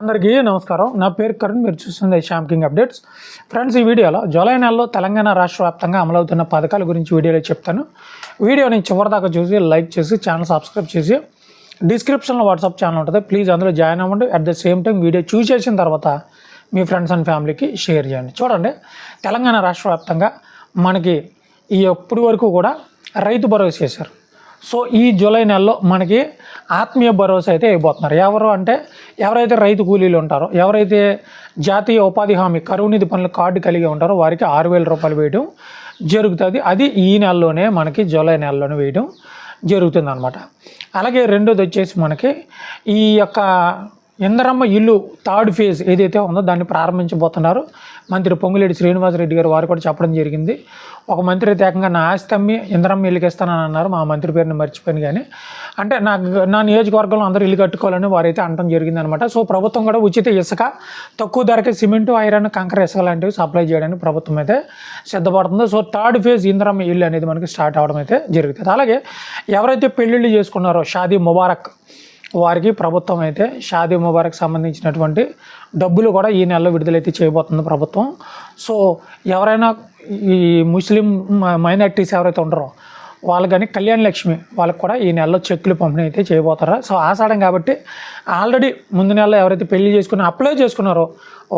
అందరికీ నమస్కారం. నా పేరు కరుణ్. మీరు చూస్తుంది శ్యామ్ కింగ్ అప్డేట్స్. ఫ్రెండ్స్ ఈ వీడియోలో జూలై నెలలో తెలంగాణ రాష్ట్ర వ్యాప్తంగా అమలవుతున్న పథకాల గురించి వీడియోలో చెప్తాను. వీడియోని చివరిదాకా చూసి లైక్ చేసి ఛానల్ సబ్స్క్రైబ్ చేసి డిస్క్రిప్షన్లో వాట్సాప్ ఛానల్ ఉంటుంది. ప్లీజ్ అందులో జాయిన్ అవ్వండి. At the same time video చూస్ చేసిన తర్వాత మీ ఫ్రెండ్స్ అండ్ ఫ్యామిలీకి షేర్ చేయండి. చూడండి. తెలంగాణ రాష్ట్ర వ్యాప్తంగా మనకి ఈ ఎప్పటి వరకు కూడా రైతు భరోసా చేశారు. సో ఈ జూలై నెలలో మనకి ఆత్మీయ భరోసా అయితే ఇవ్వబోతున్నారు. ఎవరు అంటే ఎవరైతే రైతు కూలీలు ఉంటారో ఎవరైతే జాతీయ ఉపాధి హామీ కరువు నిధి పనుల కార్డు కలిగి ఉంటారో వారికి ఆరు వేల రూపాయలు వేయడం జరుగుతుంది. అది ఈ నెలలోనే మనకి జూలై నెలలోనే వేయడం జరుగుతుంది అనమాట అలాగే రెండోది వచ్చేసి మనకి ఈ యొక్క ఇందరమ్మ ఇల్లు థర్డ్ ఫేజ్ ఏదైతే ఉందో దాన్ని ప్రారంభించబోతున్నారు. మంత్రి పొంగులేడి శ్రీనివాసరెడ్డి గారు వారు కూడా చెప్పడం జరిగింది. ఒక మంత్రి ఏకంగా నా ఆస్తి అమ్మి ఇందరమ్మ ఇల్లుకి ఇస్తానని అన్నారు. మా మంత్రి పేరుని మర్చిపోయాను కానీ. అంటే నాకు నా నియోజకవర్గంలో అందరూ ఇల్లు కట్టుకోవాలని వారైతే అనడం జరిగింది అనమాట సో ప్రభుత్వం కూడా ఉచిత ఇసుక తక్కువ ధరకే సిమెంటు ఐరన్ కంకర ఇసుక లాంటివి సప్లై చేయడానికి ప్రభుత్వం అయితే సిద్ధపడుతుంది. సో థర్డ్ ఫేజ్ ఇందరమ్మ ఇల్లు అనేది మనకి స్టార్ట్ అవడం అయితే జరుగుతుంది. అలాగే ఎవరైతే పెళ్ళిళ్ళు చేసుకున్నారో షాదీ ముబారక్ వారికి ప్రభుత్వం అయితే షాదీ ముబారక్ సంబంధించినటువంటి డబ్బులు కూడా ఈ నెలలో విడుదలైతే చేయబోతుంది ప్రభుత్వం. సో ఎవరైనా ఈ ముస్లిం మైనార్టీస్ ఎవరైతే ఉండరో వాళ్ళు కానీ కళ్యాణ లక్ష్మి వాళ్ళకి కూడా ఈ నెలలో చెక్కులు పంపిణీ అయితే చేయబోతారా? సో ఆషాఢం కాబట్టి ఆల్రెడీ ముందు నెలలో ఎవరైతే పెళ్ళి చేసుకుని అప్లై చేసుకున్నారో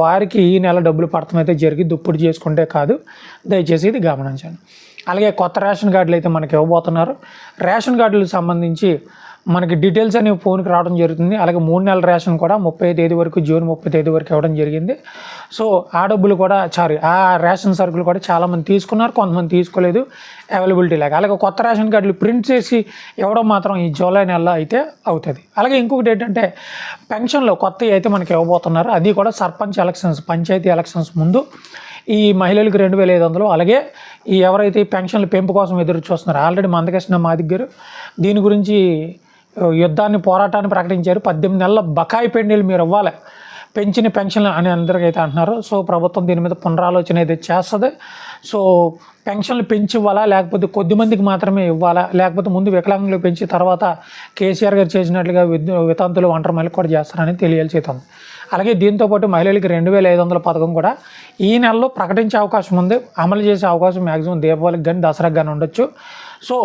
వారికి ఈ నెల డబ్బులు పడటం అయితే జరిగి దుప్పుడు చేసుకుంటే కాదు. దయచేసి ఇది గమనించండి. అలాగే కొత్త రేషన్ కార్డులు అయితే మనకి ఇవ్వబోతున్నారు. రేషన్ కార్డులకు సంబంధించి మనకి డీటెయిల్స్ అనేవి ఫోన్కి రావడం జరుగుతుంది. అలాగే మూడు నెలల రేషన్ కూడా ముప్పై తేదీ వరకు జూన్ ముప్పై తేదీ వరకు ఇవ్వడం జరిగింది. సో ఆ డబ్బులు కూడా సారీ ఆ రేషన్ సరుకులు కూడా చాలామంది తీసుకున్నారు. కొంతమంది తీసుకోలేదు. అవైలబిలిటీ లేక. అలాగే కొత్త రేషన్ కార్డులు ప్రింట్ చేసి ఇవ్వడం మాత్రం ఈ జూలై నెలలో అయితే అవుతుంది. అలాగే ఇంకొకటి ఏంటంటే పెన్షన్లో కొత్తవి అయితే మనకి ఇవ్వబోతున్నారు. అది కూడా సర్పంచ్ ఎలక్షన్స్ పంచాయతీ ఎలక్షన్స్ ముందు. ఈ మహిళలకు రెండు వేల ఐదు వందలు. అలాగే ఈ ఎవరైతే పెన్షన్లు పెన్షన్ల పెంపు కోసం ఎదురు చూస్తున్నారో ఆల్రెడీ మందకృష్ణ మా దగ్గర దీని గురించి యుద్ధాన్ని పోరాటాన్ని ప్రకటించారు. పద్దెనిమిది నెలల బకాయి పెండిలు మీరు ఇవ్వాలి. పెంచిన పెన్షన్లు అని అందరికైతే అంటున్నారు. సో ప్రభుత్వం దీని మీద పునరాలోచన అయితే చేస్తుంది. సో పెన్షన్లు పెంచి ఇవ్వాలా లేకపోతే కొద్ది మందికి మాత్రమే ఇవ్వాలా? లేకపోతే ముందు వికలాంగులు పెంచి తర్వాత కేసీఆర్ గారు చేసినట్లుగా వితంతులు ఒంటరి మళ్ళీ కూడా చేస్తారని తెలియజేస్తుంది అలాగే దీంతోపాటు మహిళలకి రెండు వేల ఐదు వందల పథకం కూడా ఈ నెలలో ప్రకటించే అవకాశం ఉంది. అమలు చేసే అవకాశం మ్యాక్సిమం దీపావళికి కానీ దసరాకి కానీ ఉండొచ్చు. సో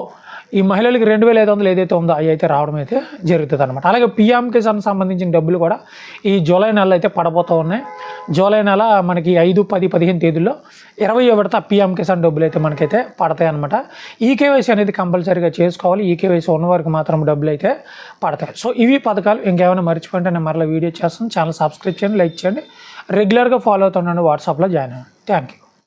ఈ మహిళలకి రెండు వేల ఐదు వందలు ఏదైతే ఉందో అవి అయితే రావడం అయితే జరుగుతుంది అనమాట అలాగే పిఎం కిసాన్ సంబంధించిన డబ్బులు కూడా ఈ జూలై నెలలో అయితే పడబోతూ ఉన్నాయి. జూలై నెల మనకి ఐదు పది పదిహేను తేదీల్లో ఇరవై విడత పిఎం కిసాన్ డబ్బులు అయితే మనకైతే పడతాయి అనమాట ఈ కేవైసీ అనేది కంపల్సరీగా చేసుకోవాలి. ఈ కేవైసీ ఉన్న వారికి మాత్రం డబ్బులు అయితే పడతాయి. సో ఇవి పథకాలు ఇంకేమైనా మర్చిపోయింటే నేను మరలా వీడియో చేస్తాను. ఛానల్ సబ్స్క్రైబ్ చేయండి లైక్ చేయండి. రెగ్యులర్గా ఫాలో అవుతుండండి. వాట్సాప్లో జాయిన్ అవ్వండి. Thank you